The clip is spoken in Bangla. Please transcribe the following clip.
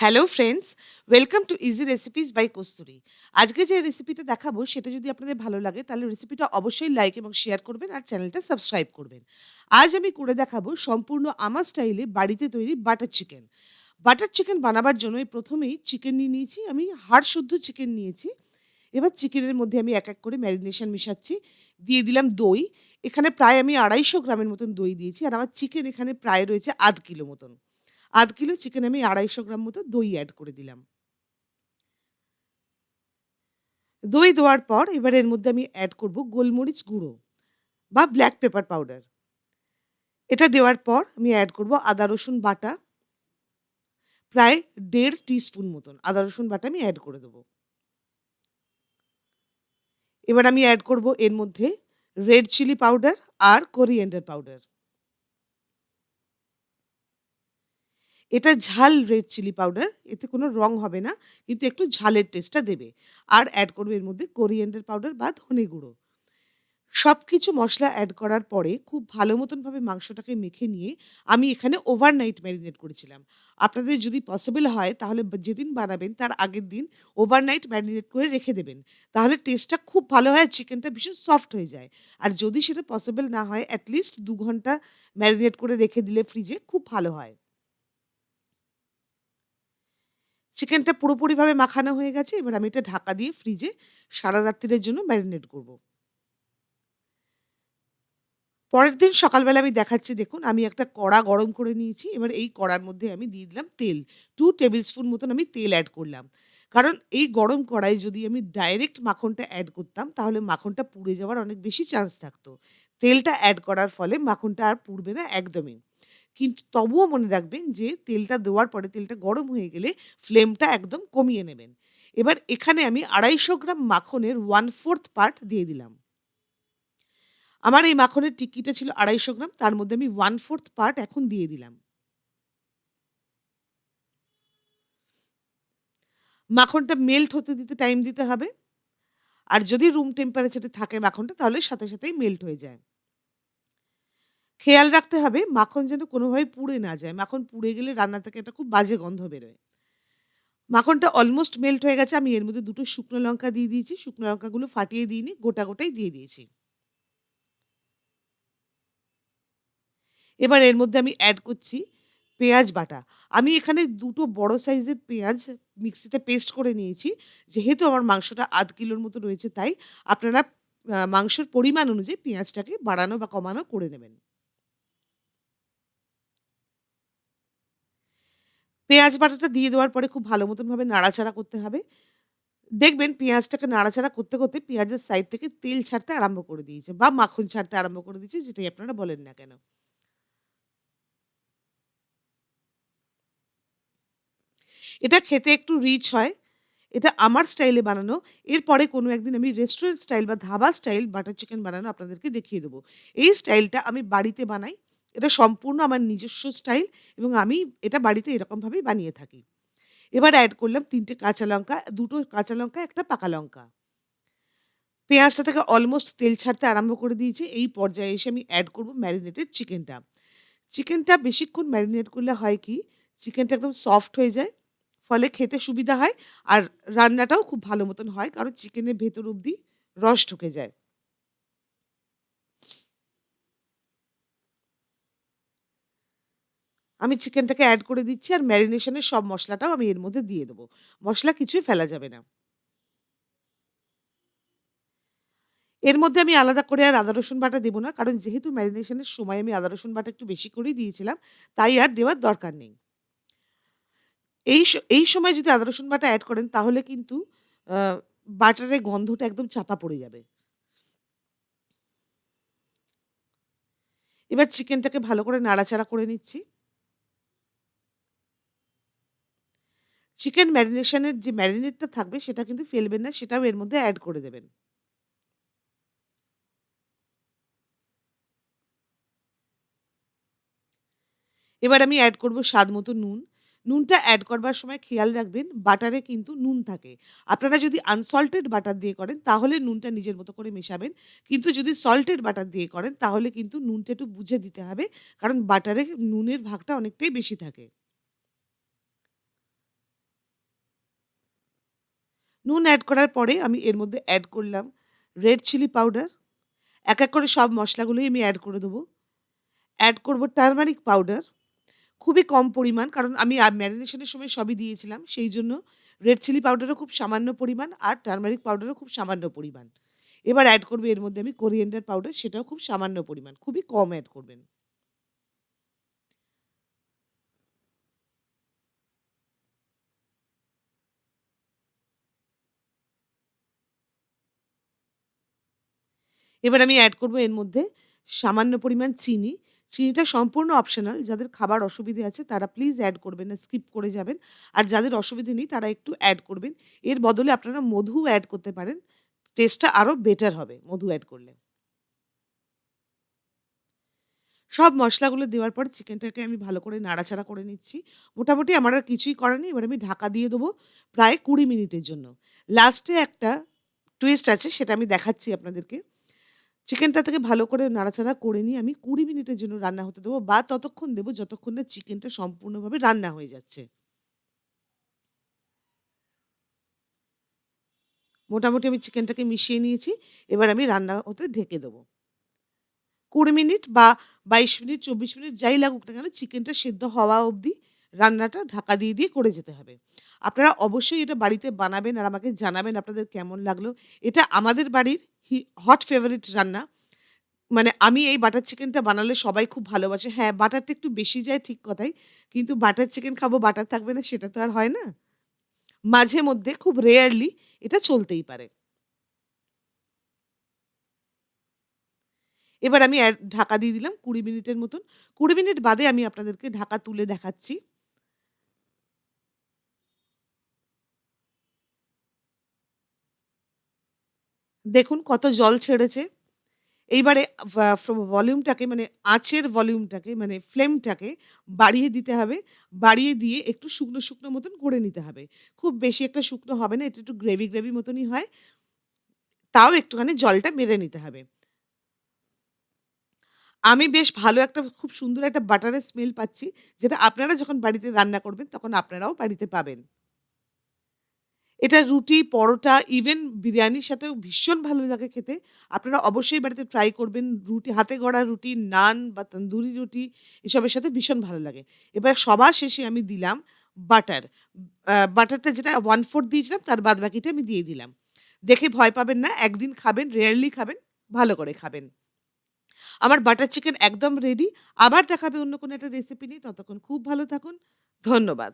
Hello friends welcome to easy recipes by Kasturi আজকে যে রেসিপিটা দেখাবো, সেটা যদি আপনাদের ভালো লাগে, তাহলে রেসিপিটা অবশ্যই লাইক এবং শেয়ার করবেন আর চ্যানেলটা সাবস্ক্রাইব করবেন। আজ আমি করে দেখাবো সম্পূর্ণ আমার স্টাইলে বাড়িতে তৈরি বাটার চিকেন বাটার চিকেন বানাবার জন্য প্রথমেই চিকেন নিয়ে নিয়েছি, আমি হাড় শুদ্ধ চিকেন নিয়েছি। এবার চিকেনের মধ্যে আমি এক এক করে ম্যারিনেশন মিশাচ্ছি। দিয়ে দিলাম দই। এখানে প্রায় আমি আড়াইশো গ্রামের মতন দই দিয়েছি, আর আমার চিকেন এখানে প্রায় রয়েছে আধ কিলো মতন। আধ কিলো চিকেন আমি আড়াইশো গ্রাম মতো দই অ্যাড করে দিলাম। দই দেওয়ার পর এবার এর মধ্যে আমি অ্যাড করব গোলমরিচ গুঁড়ো বা ব্ল্যাক পেপার পাউডার এটা দেওয়ার পর আমি অ্যাড করব আদা, রসুন বাটা, প্রায় দেড় টিস্পুন মতন। আদা, রসুন বাটা আমি অ্যাড করে দেবো। এবার আমি অ্যাড করব এর মধ্যে রেড চিলি পাউডার আর কোরিয়েন্ডার পাউডার এটা ঝাল রেড চিলি পাউডার এতে কোনো রং হবে না, কিন্তু একটু ঝালের টেস্টটা দেবে। আর অ্যাড করবে এর মধ্যে কোরিয়েন্ডার পাউডার বা ধনে গুঁড়ো। সব কিছু মশলা অ্যাড করার পরে খুব ভালো মতনভাবে মাংসটাকে মেখে নিয়ে আমি এখানে ওভারনাইট ম্যারিনেট করেছিলাম। আপনাদের যদি পসিবল হয়, তাহলে যেদিন বানাবেন, তার আগের দিন ওভারনাইট ম্যারিনেট করে রেখে দেবেন। তাহলে টেস্টটা খুব ভালো হয় চিকেনটা ভীষণ সফট হয়ে যায়। আর যদি সেটা পসিবল না হয় অ্যাটলিস্ট দু ঘণ্টা ম্যারিনেট করে রেখে দিলে ফ্রিজে খুব ভালো হয়। চিকেনটা পুরোপুরিভাবে মাখানো হয়ে গেছে। এবার আমি এটা ঢাকা দিয়ে ফ্রিজে সারা রাত্রিরের জন্য ম্যারিনেট করব। পরের দিন সকালবেলা আমি দেখাচ্ছি, দেখুন, আমি একটা কড়া গরম করে নিয়েছি। এবার এই কড়ার মধ্যে আমি দিয়ে দিলাম তেল। টু টেবিল স্পুন মতন আমি তেল অ্যাড করলাম। কারণ এই গরম কড়াই যদি আমি ডাইরেক্ট মাখনটা অ্যাড করতাম, তাহলে মাখনটা পুড়ে যাওয়ার অনেক বেশি চান্স থাকতো। তেলটা অ্যাড করার ফলে মাখনটা আর পুড়বে না একদমই। কিন্তু তবুও মনে রাখবেন যে, তেলটা দেওয়ার পরে তেলটা গরম হয়ে গেলে ফ্লেমটা একদম কমিয়ে নেবেন। এবার এখানে আমি আড়াইশো গ্রাম মাখনের ওয়ান ফোর্থ পার্ট দিয়ে দিলাম। আমার এই মাখনের টিকিটা ছিল আড়াইশো গ্রাম, তার মধ্যে আমি ওয়ান ফোর্থ পার্ট এখন দিয়ে দিলাম। মাখনটা মেল্ট হতে দিতে টাইম দিতে হবে। আর যদি রুম টেম্পারেচারে থাকে মাখনটা, তাহলে সাথে সাথেই মেল্ট হয়ে যায়। খেয়াল রাখতে হবে মাখন যেন কোনোভাবে পুড়ে না যায়। মাখন পুড়ে গেলে রান্না থেকে একটা খুব বাজে গন্ধ বেরোয়। মাখনটা অলমোস্ট মেল্ট হয়ে গেছে। আমি এর মধ্যে দুটো শুকনো লঙ্কা দিয়ে দিয়েছি। শুকনো লঙ্কাগুলো ফাটিয়ে দিইনি, গোটা গোটাই দিয়ে দিয়েছি। এবার এর মধ্যে আমি অ্যাড করছি পেঁয়াজ বাটা। আমি এখানে দুটো বড় সাইজের পেঁয়াজ মিক্সিতে পেস্ট করে নিয়েছি। যেহেতু আমার মাংসটা আধ কিলোর মতো রয়েছে তাই আপনারা মাংসের পরিমাণ অনুযায়ী পেঁয়াজটাকে বাড়ানো বা কমানো করে নেবেন। পেঁয়াজ বাটাটা দিয়ে দেওয়ার পরে খুব ভালো মতন ভাবে নাড়াচাড়া করতে হবে। দেখবেন পেঁয়াজটাকে নাড়াচাড়া করতে করতে পেঁয়াজের সাইড থেকে তেল ছাড়তে আরম্ভ করে দিয়েছে বা মাখন ছাড়তে আরম্ভ করে দিয়েছে, যেটাই আপনারা বলেন না কেন। এটা খেতে একটু রিচ হয়। এটা আমার স্টাইলে বানানো। এরপরে কোনো একদিন আমি রেস্টুরেন্ট স্টাইল বা ধাবা স্টাইল বাটার চিকেন বানানো আপনাদেরকে দেখিয়ে দেবো। এই স্টাইলটা আমি বাড়িতে বানাই। এটা সম্পূর্ণ আমার নিজস্ব স্টাইল এবং আমি এটা বাড়িতে এরকমভাবেই বানিয়ে থাকি। এবার অ্যাড করলাম তিনটে কাঁচা লঙ্কা, দুটো কাঁচা লঙ্কা, একটা পাকা লঙ্কা। পেঁয়াজটা থেকে অলমোস্ট তেল ছাড়তে আরম্ভ করে দিয়েছে। এই পর্যায়ে এসে আমি অ্যাড করব ম্যারিনেটেড চিকেনটা চিকেনটা বেশিক্ষণ ম্যারিনেট করলে হয় কি চিকেনটা একদম সফট হয়ে যায়, ফলে খেতে সুবিধা হয়, আর রান্নাটাও খুব ভালো মতন হয়, কারণ চিকেনের ভেতর অবধি রস ঢুকে যায়। আমি চিকেনটাকে অ্যাড করে দিচ্ছি আর ম্যারিনেশনের সব মশলাটাও আমি এর মধ্যে দিয়ে দেবো। মশলা কিছুই ফেলা যাবে না। এর মধ্যে আমি আলাদা করে আর আদা, রসুন বাটা দেবো না, কারণ যেহেতু ম্যারিনেশনের সময় আমি আদা, রসুন বাটা একটু বেশি করেই দিয়েছিলাম, তাই আর দেওয়ার দরকার নেই। এই এই সময় যদি আদা, রসুন বাটা অ্যাড করেন, তাহলে কিন্তু বাটারের গন্ধটা একদম চাপা পড়ে যাবে। এবার চিকেনটাকে ভালো করে নাড়াচাড়া করে নিচ্ছি। চিকেন ম্যারিনেশনের যে ম্যারিনেটটা থাকবে, সেটা কিন্তু ফেলবেন না, সেটাও এর মধ্যে অ্যাড করে দেবেন। এবার আমি অ্যাড করব স্বাদ মতো নুন। নুনটা অ্যাড করবার সময় খেয়াল রাখবেন, বাটারে কিন্তু নুন থাকে। আপনারা যদি আনসল্টেড বাটার দিয়ে করেন, তাহলে নুনটা নিজের মতো করে মেশাবেন। কিন্তু যদি সল্টেড বাটার দিয়ে করেন, তাহলে কিন্তু নুনটা একটু বুঝে দিতে হবে, কারণ বাটারে নুনের ভাগটা অনেকটাই বেশি থাকে। নুন অ্যাড করার পরে আমি এর মধ্যে অ্যাড করলাম রেড চিলি পাউডার। এক, এক করে সব মশলাগুলোই আমি অ্যাড করে দেবো। অ্যাড করব টার্মারিক পাউডার। খুবই কম পরিমাণ কারণ আমি আ ম্যারিনেশন সময় সবই দিয়েছিলাম। সেই জন্য রেড চিলি পাউডারও খুব সামান্য পরিমাণ আর টার্মারিক পাউডারও খুব সামান্য পরিমাণ। এবার অ্যাড করব এর মধ্যে আমি কোরিয়েন্ডার পাউডার সেটাও খুব সামান্য পরিমাণ। খুবই কম অ্যাড করবেন। এবার আমি অ্যাড করব এর মধ্যে সামান্য পরিমাণ চিনি। চিনিটা সম্পূর্ণ অপশনাল। যাদের খাবার অসুবিধে আছে তারা প্লিজ অ্যাড করবেন না, স্কিপ করে যাবেন। আর যাদের অসুবিধে নেই তারা একটু অ্যাড করবেন। এর বদলে আপনারা মধু অ্যাড করতে পারেন। টেস্টটা আরও বেটার হবে মধু অ্যাড করলে। সব মশলাগুলো দেওয়ার পর চিকেনটাকে আমি ভালো করে নাড়াচাড়া করে নিচ্ছি। মোটামুটি আমার আর কিছুই করার নেই। এবার আমি ঢাকা দিয়ে দেবো প্রায় ২০ মিনিটের জন্য। লাস্টে একটা টুইস্ট আছে সেটা আমি দেখাচ্ছি আপনাদেরকে। চিকেনটা থেকে ভালো করে নাড়াচাড়া করে নিয়ে আমি ২০ মিনিটের জন্য রান্না হতে দেবো বা ততক্ষণ দেবো যতক্ষণ না চিকেনটা সম্পূর্ণভাবে রান্না হয়ে যাচ্ছে। মোটামুটি আমি চিকেনটাকে মিশিয়ে নিয়েছি। এবার আমি রান্না হতে ঢেকে দেবো। ২০ মিনিট বা ২২ মিনিট, ২৪ মিনিট যাই লাগুক না কেন চিকেনটা সেদ্ধ হওয়া অবধি রান্নাটা ঢাকা দিয়ে, দিয়ে করে যেতে হবে। আপনারা অবশ্যই এটা বাড়িতে বানাবেন আর আমাকে জানাবেন আপনাদের কেমন লাগল। এটা আমাদের বাড়ির হট ফেভারিট রান্না। মানে আমি এই বাটার চিকেনটা বানালে সবাই খুব ভালোবাসে। হ্যাঁ, বাটারটা একটু বেশি যায় ঠিক কথাই। কিন্তু বাটার চিকেন খাব বাটার থাকবে না সেটা তো আর হয় না। মাঝে মধ্যে খুব রেয়ারলি এটা চলতেই পারে। এবার আমি ঢাকা দিয়ে দিলাম ২০ মিনিটের মতন। ২০ মিনিট বাদে আমি আপনাদেরকে ঢাকা তুলে দেখাচ্ছি। দেখুন কত জল ছেড়েছে। এইবারে ভলিউমটাকে মানে আঁচের ভলিউমটাকে মানে ফ্লেমটাকে বাড়িয়ে দিতে হবে। বাড়িয়ে দিয়ে একটু শুকনো, শুকনো মতন করে নিতে হবে। খুব বেশি একটা শুকনো হবে না। এটা একটু গ্রেভি, গ্রেভি মতনই হয়। তাও একটুখানি জলটা মেরে নিতে হবে। আমি বেশ ভালো একটা খুব সুন্দর একটা বাটারের স্মেল পাচ্ছি। যেটা আপনারা যখন বাড়িতে রান্না করবেন তখন আপনারাও বাড়িতে পাবেন। এটা রুটি, পরোটা, ইভেন বিরিয়ানির সাথেও ভীষণ ভালো লাগে খেতে। আপনারা অবশ্যই বাড়িতে ট্রাই করবেন। রুটি হাতে গড়া রুটি, নান বা তন্দুরি রুটি এসবের সাথে ভীষণ ভালো লাগে। এবার সবার শেষে আমি দিলাম বাটার। বাটারটা যেটা 1/4 দিয়েছিলাম তার বাদবাকিটা আমি দিয়ে দিলাম। দেখে ভয় পাবেন না। একদিন খাবেন, রেয়ারলি খাবেন, ভালো করে খাবেন। আমার বাটার চিকেন একদম রেডি। আবার দেখাবে অন্য কোনো একটা রেসিপি নিয়ে। ততক্ষণ খুব ভালো থাকুন। ধন্যবাদ।